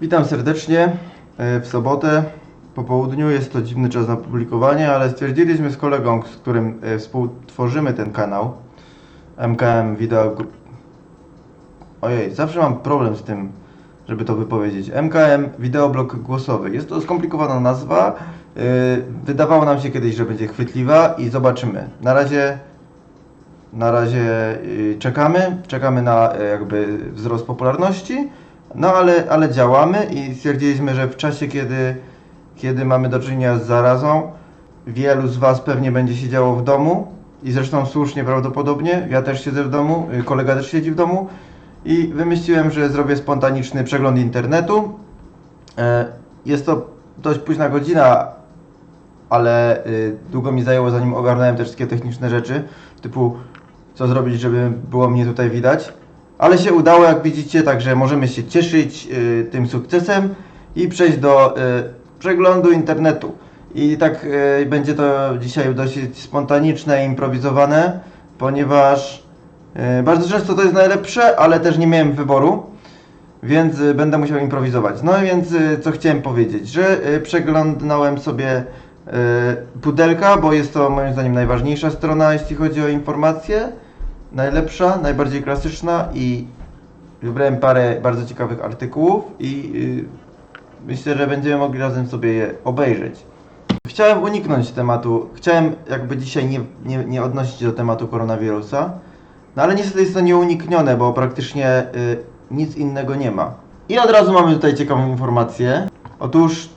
Witam serdecznie e, w sobotę po południu. Jest to dziwny czas na publikowanie, ale stwierdziliśmy z kolegą, z którym e, współtworzymy ten kanał MKM Video. Ojej, zawsze mam problem z tym, żeby to wypowiedzieć. MKM Wideoblog Głosowy. Jest to skomplikowana nazwa. e, Wydawało nam się kiedyś, że będzie chwytliwa i zobaczymy. Na razie na razie y, czekamy, czekamy na jakby wzrost popularności, no ale, ale działamy i stwierdziliśmy, że w czasie, kiedy, kiedy mamy do czynienia z zarazą, wielu z Was pewnie będzie siedziało w domu i zresztą słusznie prawdopodobnie, ja też siedzę w domu, y, kolega też siedzi w domu i wymyśliłem, że zrobię spontaniczny przegląd internetu. E, Jest to dość późna godzina, ale y, długo mi zajęło zanim ogarnąłem te wszystkie techniczne rzeczy, typu co zrobić, żeby było mnie tutaj widać. Ale się udało, jak widzicie, także możemy się cieszyć y, tym sukcesem i przejść do y, przeglądu internetu. I tak y, będzie to dzisiaj dosyć spontaniczne, improwizowane, ponieważ y, bardzo często to jest najlepsze, ale też nie miałem wyboru więc y, będę musiał improwizować. No więc y, co chciałem powiedzieć, że przeglądnąłem sobie pudelka, bo jest to moim zdaniem najważniejsza strona, jeśli chodzi o informacje. Najlepsza, najbardziej klasyczna i wybrałem parę bardzo ciekawych artykułów i y, myślę, że będziemy mogli razem sobie je obejrzeć. Chciałem uniknąć tematu, chciałem jakby dzisiaj nie, nie, nie odnosić się do tematu koronawirusa, no ale niestety jest to nieuniknione, bo praktycznie y, nic innego nie ma. I od razu mamy tutaj ciekawą informację. Otóż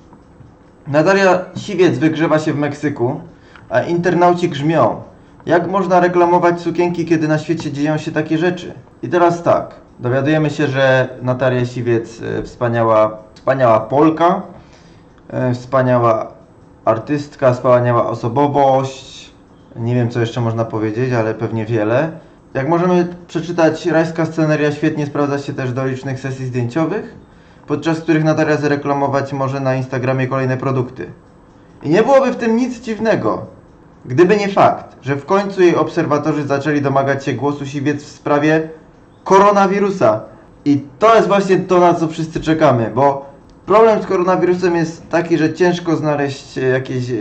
Natalia Siwiec wygrzewa się w Meksyku, a internauci grzmią. Jak można reklamować sukienki, kiedy na świecie dzieją się takie rzeczy? I teraz tak, dowiadujemy się, że Natalia Siwiec, y, wspaniała, wspaniała Polka, y, wspaniała artystka, wspaniała osobowość, nie wiem co jeszcze można powiedzieć, ale pewnie wiele. Jak możemy przeczytać, rajska sceneria świetnie sprawdza się też do licznych sesji zdjęciowych, podczas których Natalia zareklamować może na Instagramie kolejne produkty. I nie byłoby w tym nic dziwnego, gdyby nie fakt, że w końcu jej obserwatorzy zaczęli domagać się głosu siwiec w sprawie koronawirusa. I to jest właśnie to, na co wszyscy czekamy, bo problem z koronawirusem jest taki, że ciężko znaleźć e, jakieś e,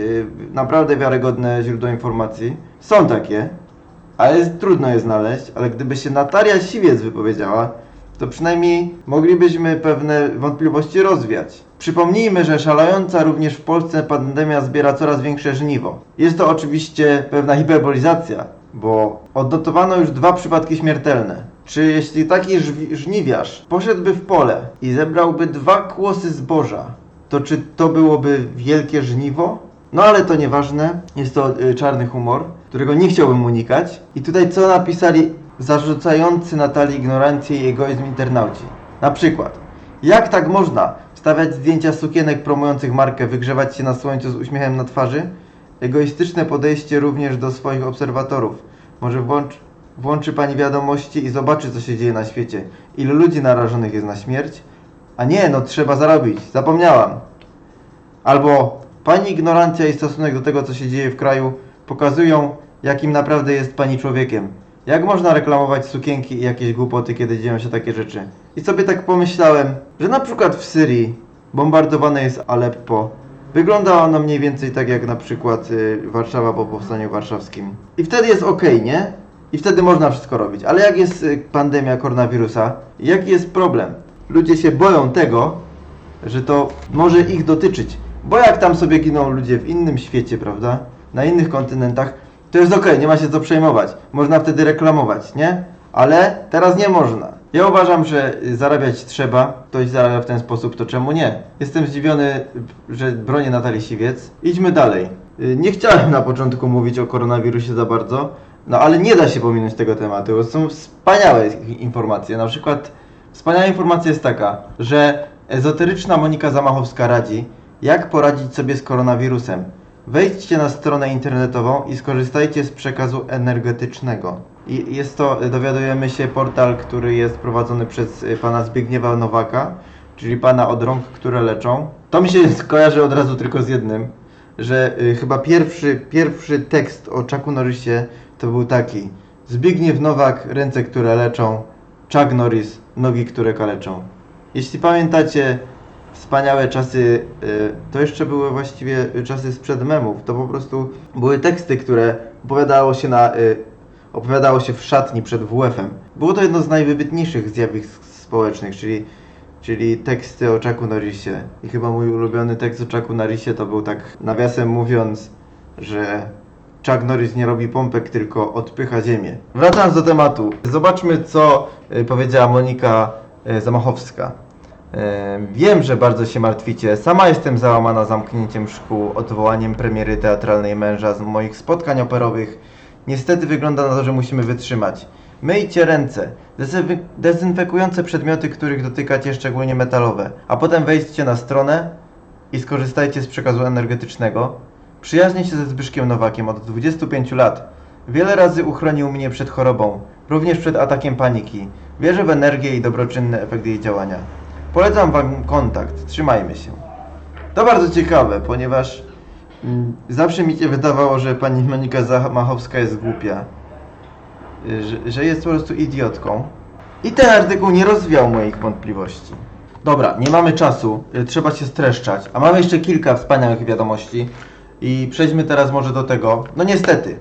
naprawdę wiarygodne źródło informacji. Są takie, ale jest trudno je znaleźć, ale gdyby się Natalia Siwiec wypowiedziała, to przynajmniej moglibyśmy pewne wątpliwości rozwiać. Przypomnijmy, że szalejąca również w Polsce pandemia zbiera coraz większe żniwo. Jest to oczywiście pewna hiperbolizacja, bo odnotowano już dwa przypadki śmiertelne. Czy jeśli taki żniwiarz poszedłby w pole i zebrałby dwa kłosy zboża, to czy to byłoby wielkie żniwo? No ale to nieważne, jest to y, czarny humor, którego nie chciałbym unikać. I tutaj co napisali zarzucający Natalii ignorancję i egoizm internauci. Na przykład, jak tak można wstawiać zdjęcia sukienek promujących markę, wygrzewać się na słońcu z uśmiechem na twarzy? Egoistyczne podejście również do swoich obserwatorów. Może włącz, włączy Pani wiadomości i zobaczy co się dzieje na świecie. Ilu ludzi narażonych jest na śmierć? A nie, no trzeba zarobić, zapomniałam. Albo Pani ignorancja i stosunek do tego, co się dzieje w kraju, pokazują, jakim naprawdę jest Pani człowiekiem. Jak można reklamować sukienki i jakieś głupoty, kiedy dzieją się takie rzeczy? I sobie tak pomyślałem, że na przykład w Syrii bombardowane jest Aleppo. Wygląda ono mniej więcej tak jak na przykład y, Warszawa po powstaniu warszawskim. I wtedy jest ok, nie? I wtedy można wszystko robić. Ale jak jest y, pandemia koronawirusa? Jaki jest problem? Ludzie się boją tego, że to może ich dotyczyć. Bo jak tam sobie giną ludzie w innym świecie, prawda? Na innych kontynentach, to jest okej, nie ma się co przejmować. Można wtedy reklamować, nie? Ale teraz nie można. Ja uważam, że zarabiać trzeba. Ktoś zarabia w ten sposób, to czemu nie? Jestem zdziwiony, że bronię Natalii Siwiec. Idźmy dalej. Y, Nie chciałem na początku mówić o koronawirusie za bardzo, no ale nie da się pominąć tego tematu, bo są wspaniałe informacje. Na przykład Wspaniała informacja jest taka, że ezoteryczna Monika Zamachowska radzi, jak poradzić sobie z koronawirusem. Wejdźcie na stronę internetową i skorzystajcie z przekazu energetycznego. I jest to, dowiadujemy się, portal, który jest prowadzony przez y, pana Zbigniewa Nowaka, czyli pana od rąk, które leczą. To mi się skojarzy od razu tylko z jednym, że y, chyba pierwszy, pierwszy tekst o Chucku Norrisie to był taki. Zbigniew Nowak, ręce, które leczą, Chuck Norris, nogi, które kaleczą. Jeśli pamiętacie wspaniałe czasy, y, to jeszcze były właściwie czasy sprzed memów, to po prostu były teksty, które opowiadało się na, y, opowiadało się w szatni przed WF-em. Było to jedno z najwybitniejszych zjawisk społecznych, czyli, czyli teksty o Chucku Norrisie. I chyba mój ulubiony tekst o Chucku Norrisie to był tak nawiasem mówiąc, że Chuck Norris nie robi pompek, tylko odpycha ziemię. Wracając do tematu, zobaczmy co y, powiedziała Monika Zamachowska. Wiem, że bardzo się martwicie. Sama jestem załamana zamknięciem szkół, odwołaniem premiery teatralnej męża z moich spotkań operowych. Niestety wygląda na to, że musimy wytrzymać. Myjcie ręce. Dezynfe- Dezynfekujące przedmioty, których dotykacie, szczególnie metalowe. A potem wejdźcie na stronę i skorzystajcie z przekazu energetycznego. Przyjaźnię się ze Zbyszkiem Nowakiem od 25 lat. Wiele razy uchronił mnie przed chorobą, również przed atakiem paniki. Wierzę w energię i dobroczynny efekt jej działania. Polecam Wam kontakt, trzymajmy się. To bardzo ciekawe, ponieważ mm, zawsze mi się wydawało, że pani Monika Zamachowska jest głupia. Y, Że, że jest po prostu idiotką. I ten artykuł nie rozwiał moich wątpliwości. Dobra, nie mamy czasu, y, trzeba się streszczać, a mamy jeszcze kilka wspaniałych wiadomości. I przejdźmy teraz może do tego. No niestety,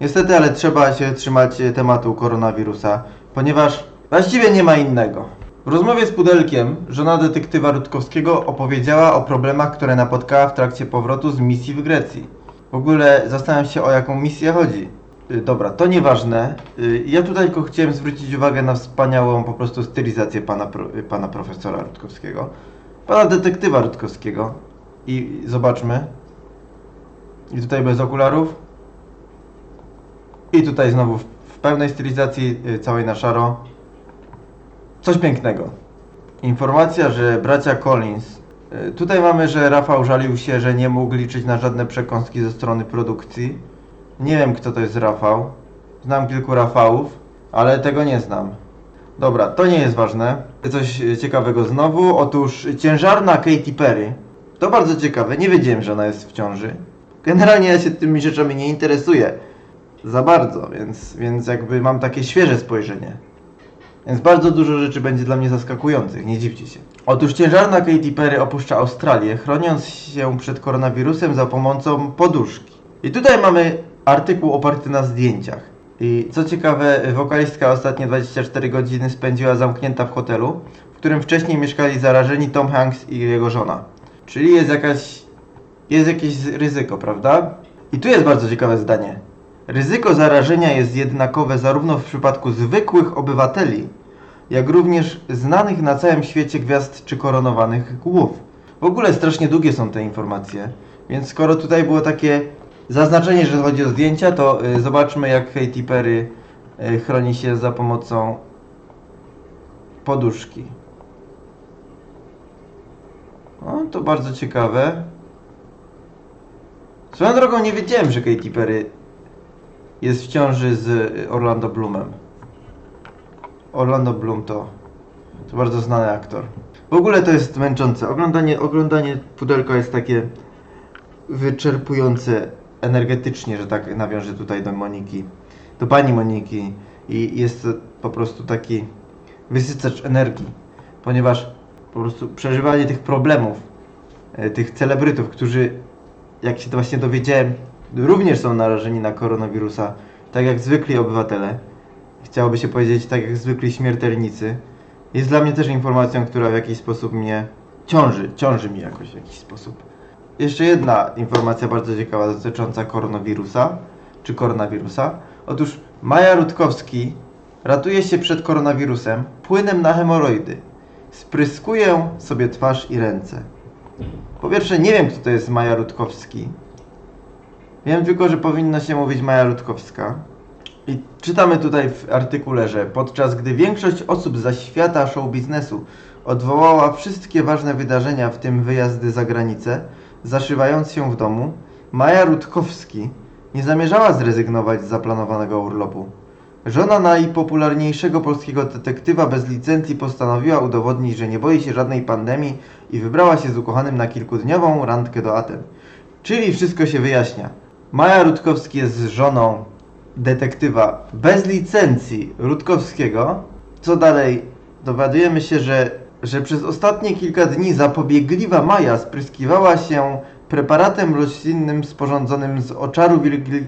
niestety, ale trzeba się trzymać y, tematu koronawirusa, ponieważ właściwie nie ma innego. W rozmowie z Pudelkiem żona detektywa Rutkowskiego opowiedziała o problemach, które napotkała w trakcie powrotu z misji w Grecji. W ogóle zastanawiam się o jaką misję chodzi. Y, Dobra, to nieważne. Y, Ja tutaj tylko chciałem zwrócić uwagę na wspaniałą po prostu stylizację pana, y, pana profesora Rutkowskiego. Pana detektywa Rutkowskiego. I zobaczmy. I tutaj bez okularów. I tutaj znowu w, pełnej stylizacji całej na szaro. Coś pięknego. Informacja, że bracia Collins. y, Tutaj mamy, że Rafał żalił się, że nie mógł liczyć na żadne przekąski ze strony produkcji. Nie wiem, kto to jest Rafał. Znam kilku Rafałów, ale tego nie znam. Dobra, to nie jest ważne. Coś ciekawego znowu. Otóż ciężarna Katy Perry. To bardzo ciekawe. Nie wiedziałem, że ona jest w ciąży. Generalnie ja się tymi rzeczami nie interesuję. Za bardzo, więc, więc jakby mam takie świeże spojrzenie. Więc bardzo dużo rzeczy będzie dla mnie zaskakujących, nie dziwcie się. Otóż ciężarna Katy Perry opuszcza Australię, chroniąc się przed koronawirusem za pomocą poduszki. I tutaj mamy artykuł oparty na zdjęciach. I co ciekawe, wokalistka ostatnie 24 godziny spędziła zamknięta w hotelu, w którym wcześniej mieszkali zarażeni Tom Hanks i jego żona. Czyli jest jakaś jest jakieś ryzyko, prawda? I tu jest bardzo ciekawe zdanie. Ryzyko zarażenia jest jednakowe zarówno w przypadku zwykłych obywateli, jak również znanych na całym świecie gwiazd czy koronowanych głów. W ogóle strasznie długie są te informacje, więc skoro tutaj było takie zaznaczenie, że chodzi o zdjęcia, to y, zobaczmy jak Katy Perry y, chroni się za pomocą poduszki. O, to bardzo ciekawe. Swoją drogą nie wiedziałem, że Katy Perry jest w ciąży z y, Orlando Bloomem. Orlando Bloom to, to bardzo znany aktor. W ogóle to jest męczące. Oglądanie, oglądanie pudelka jest takie wyczerpujące energetycznie, że tak nawiążę tutaj do Moniki, do pani Moniki i jest to po prostu taki wysycacz energii, ponieważ po prostu przeżywanie tych problemów, e, tych celebrytów, którzy jak się to właśnie dowiedziałem, również są narażeni na koronawirusa, tak jak zwykli obywatele. Chciałoby się powiedzieć, tak jak zwykli śmiertelnicy. Jest dla mnie też informacją, która w jakiś sposób mnie ciąży, ciąży mi jakoś w jakiś sposób. Jeszcze jedna informacja bardzo ciekawa dotycząca koronawirusa, czy koronawirusa. Otóż Maja Rutkowski ratuje się przed koronawirusem płynem na hemoroidy. Spryskuję sobie twarz i ręce. Po pierwsze, nie wiem, kto to jest Maja Rutkowski. Wiem tylko, że powinno się mówić Maja Rutkowska. I czytamy tutaj w artykule, że podczas gdy większość osób ze świata show biznesu odwołała wszystkie ważne wydarzenia, w tym wyjazdy za granicę, zaszywając się w domu, Maja Rutkowski nie zamierzała zrezygnować z zaplanowanego urlopu. Żona najpopularniejszego polskiego detektywa bez licencji postanowiła udowodnić, że nie boi się żadnej pandemii i wybrała się z ukochanym na kilkudniową randkę do Aten. Czyli wszystko się wyjaśnia. Maja Rutkowski jest żoną detektywa bez licencji Rutkowskiego. Co dalej? Dowiadujemy się, że że przez ostatnie kilka dni zapobiegliwa Maja spryskiwała się preparatem roślinnym sporządzonym z oczaru, wirgi...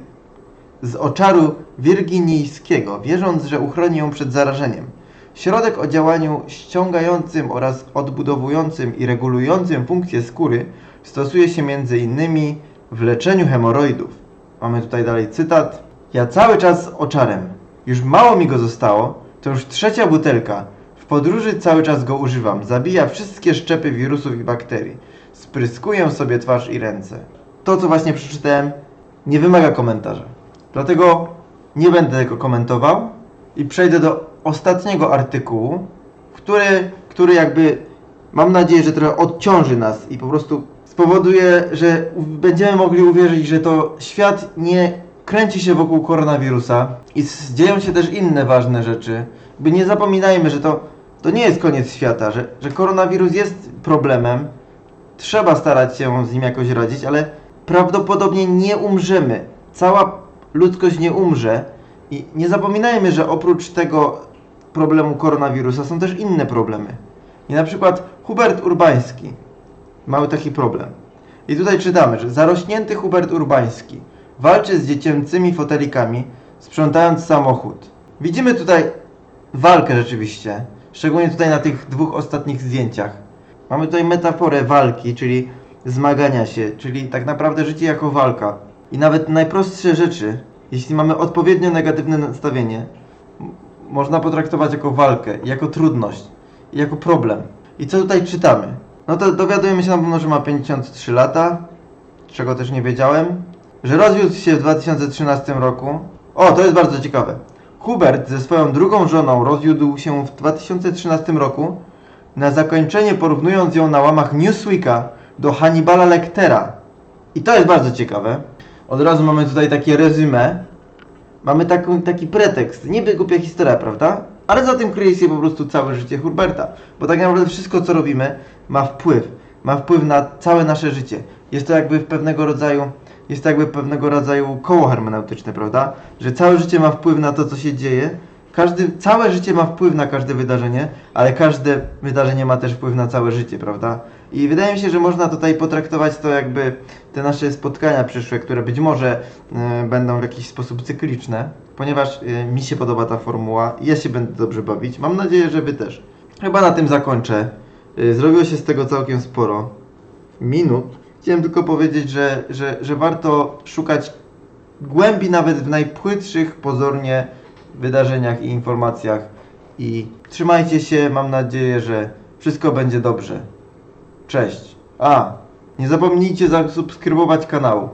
z oczaru wirginijskiego, wierząc, że uchroni ją przed zarażeniem. Środek o działaniu ściągającym oraz odbudowującym i regulującym funkcję skóry stosuje się m.in. w leczeniu hemoroidów. Mamy tutaj dalej cytat. Ja cały czas oczarem. Już mało mi go zostało, to już trzecia butelka. W podróży cały czas go używam. Zabija wszystkie szczepy wirusów i bakterii. Spryskuję sobie twarz i ręce. To, co właśnie przeczytałem, nie wymaga komentarza. Dlatego nie będę tego komentował i przejdę do ostatniego artykułu, który, który jakby mam nadzieję, że trochę odciąży nas i po prostu spowoduje, że będziemy mogli uwierzyć, że to świat nie kręci się wokół koronawirusa i dzieją się też inne ważne rzeczy. By nie zapominajmy, że to, to nie jest koniec świata, że, że koronawirus jest problemem, trzeba starać się z nim jakoś radzić, ale prawdopodobnie nie umrzemy. Cała ludzkość nie umrze i nie zapominajmy, że oprócz tego problemu koronawirusa są też inne problemy. I na przykład Hubert Urbański miał taki problem. I tutaj czytamy, że zarośnięty Hubert Urbański walczy z dziecięcymi fotelikami, sprzątając samochód. Widzimy tutaj walkę rzeczywiście, szczególnie tutaj na tych dwóch ostatnich zdjęciach. Mamy tutaj metaforę walki, czyli zmagania się, czyli tak naprawdę życie jako walka. I nawet najprostsze rzeczy, jeśli mamy odpowiednio negatywne nastawienie, można potraktować jako walkę, jako trudność, jako problem. I co tutaj czytamy? No to dowiadujemy się na pewno, że ma 53 lata, czego też nie wiedziałem, że rozwiódł się w 2013 roku. O, to jest bardzo ciekawe. Hubert ze swoją drugą żoną rozwiódł się w 2013 roku, na zakończenie porównując ją na łamach Newsweeka do Hannibala Lectera. I to jest bardzo ciekawe. Od razu mamy tutaj takie resume. Mamy taki, taki pretekst. Niby głupia historia, prawda? Ale za tym kryje się po prostu całe życie Hurberta. Bo tak naprawdę wszystko, co robimy, ma wpływ. Ma wpływ na całe nasze życie. Jest to jakby pewnego rodzaju, jest to jakby pewnego rodzaju koło hermeneutyczne, prawda? Że całe życie ma wpływ na to, co się dzieje. Każdy, całe życie ma wpływ na każde wydarzenie, ale każde wydarzenie ma też wpływ na całe życie, prawda? I wydaje mi się, że można tutaj potraktować to jakby te nasze spotkania przyszłe, które być może e, będą w jakiś sposób cykliczne, ponieważ e, mi się podoba ta formuła ja się będę dobrze bawić. Mam nadzieję, że Wy też. Chyba na tym zakończę. E, Zrobiło się z tego całkiem sporo minut. Chciałem tylko powiedzieć, że, że, że warto szukać głębi nawet w najpłytszych pozornie wydarzeniach i informacjach. I trzymajcie się, mam nadzieję, że wszystko będzie dobrze. Cześć. A, nie zapomnijcie zasubskrybować kanału.